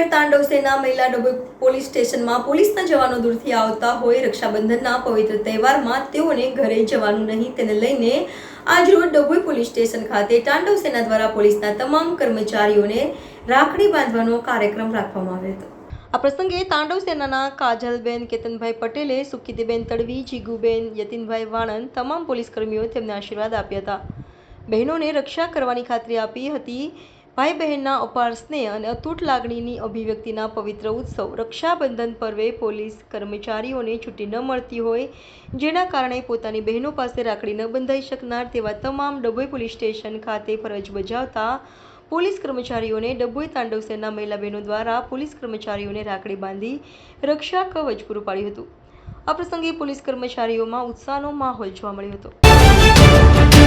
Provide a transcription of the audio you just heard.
સેના મહિલા ડભોઈ પોલીસ સ્ટેશનમાં પોલીસના જવાનો દૂરથી આવતા હોય રક્ષાબંધનના પવિત્ર તહેવારમાં તેઓને ઘરે જવાનું નહીં. તેને લઈને આજરોજ ડભોઈ પોલીસ સ્ટેશન ખાતે તાંડવ સેના દ્વારા પોલીસના તમામ કર્મચારીઓને રાખડી બાંધવાનો કાર્યક્રમ રાખવામાં આવ્યો હતો. આ પ્રસંગે તાંડવ સેનાના કાજલબેન, કેતનભાઈ પટેલે સુકીતીબેન તડવી, જીગુબેન, યતિનભાઈ વાણંદ તમામ પોલીસ કર્મીઓ તેમને આશીર્વાદ આપ્યા હતા. બહેનોને રક્ષા કરવાની ખાતરી આપી હતી ભાઈ બહેનના અપાર સ્નેહ અને અતૂટ લાગણીની અભિવ્યક્તિના પવિત્ર ઉત્સવ રક્ષાબંધન પર્વે પોલીસ કર્મચારીઓને છૂટી ન મળતી હોય, જેના કારણે પોતાની બહેનો પાસે રાખડી ન બંધાઈ શકનાર તેવા તમામ ડભોઈ પોલીસ સ્ટેશન ખાતે ફરજ બજાવતા પોલીસ કર્મચારીઓને ડભોઈ તાંડવ સેના મહિલા બહેનો દ્વારા પોલીસ કર્મચારીઓને રાખડી બાંધી રક્ષા કવચ પૂરું પાડ્યું હતું. આ પ્રસંગે પોલીસ કર્મચારીઓમાં ઉત્સાહનો માહોલ જોવા મળ્યો હતો.